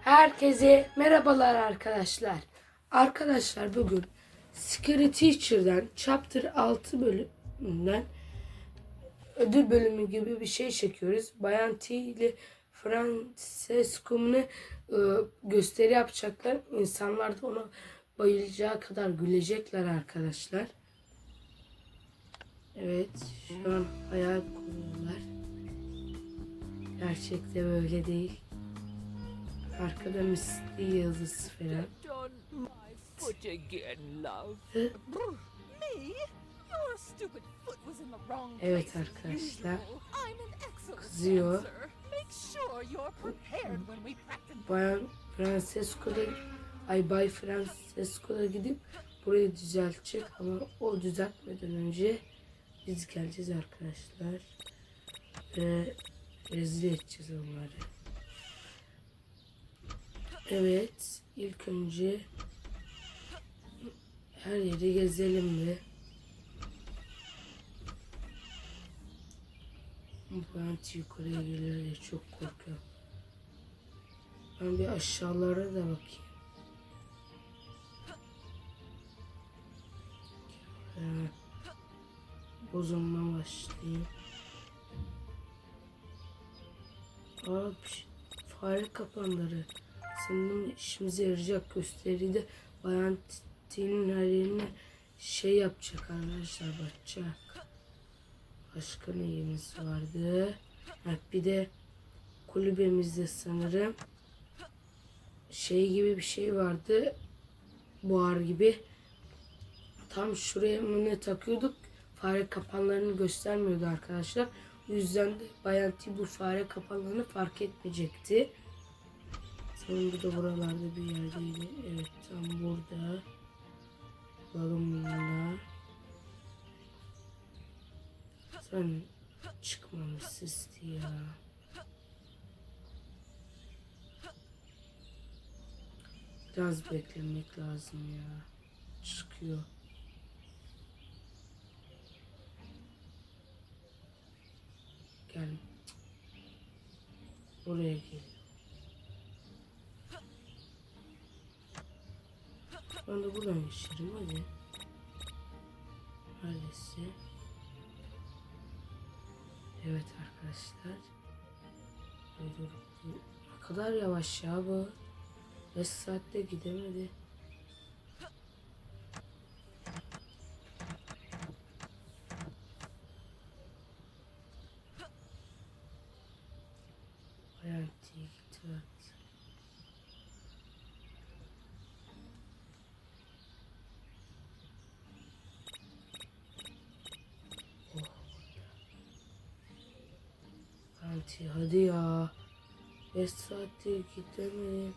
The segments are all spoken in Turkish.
Herkese merhabalar arkadaşlar. Arkadaşlar bugün Scary Teacher'dan Chapter 6 bölümünden ödül bölümü gibi bir şey çekiyoruz. Bayan T ile Francesco'nun e, gösteri yapacaklar. İnsanlar da ona bayılacağı kadar gülecekler arkadaşlar. Evet, şu an hayal kuruyorlar. Gerçekte böyle değil. Arkada misli yıldız falan. Evet arkadaşlar. Kızıyor. Bayan Francesco'da ay Bay Francesco'da gidip burayı düzeltecek ama o düzeltmeden önce biz geleceğiz arkadaşlar. Ve rezil edeceğiz onları. Evet, ilk önce her yeri gezelim mi? Ben yukarıya gelir diye çok korkuyorum. Ben bir aşağılara da bakayım. Ee, bozulma başlayayım. Aa, şey- fare kapanları. Sanırım işimize yarayacak gösteride Bayan T'nin her yerine şey yapacak arkadaşlar bakacak. Başka neyimiz vardı? Ha, bir de kulübemizde sanırım şey gibi bir şey vardı. Buhar gibi. Tam şuraya mı ne takıyorduk? Fare kapanlarını göstermiyordu arkadaşlar. O yüzden de Bayan T bu fare kapanlarını fark etmeyecekti. Sanırım bu da buralarda bir yerdeydi. Evet tam burada. Bakalım bununla. Sen çıkmamışsın ya. Biraz beklemek lazım ya. Çıkıyor. Gel. Oraya gel. Ben de buradan geçerim hadi. Neredeyse. Evet arkadaşlar. Ne kadar yavaş ya bu. 5 saatte gidemedi. Bayağı iyi gitti Anti hadi ya. 5 saattir gidemedim.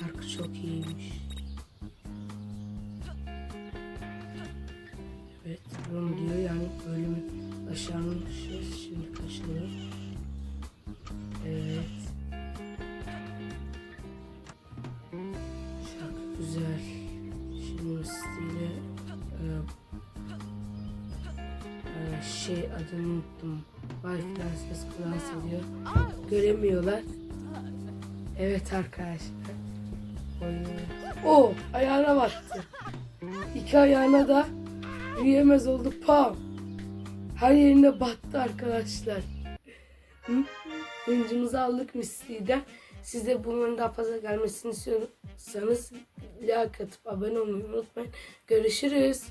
Şarkı çok iyiymiş. Şey adını unuttum. Bay Frances dans ediyor. Göremiyorlar. Evet arkadaşlar. O ayağına baktı. İki ayağına da yürüyemez oldu. Pam. Her yerine battı arkadaşlar. Hıncımızı aldık Misli'den. Siz de bunların daha fazla gelmesini istiyorsanız like atıp abone olmayı unutmayın. Görüşürüz.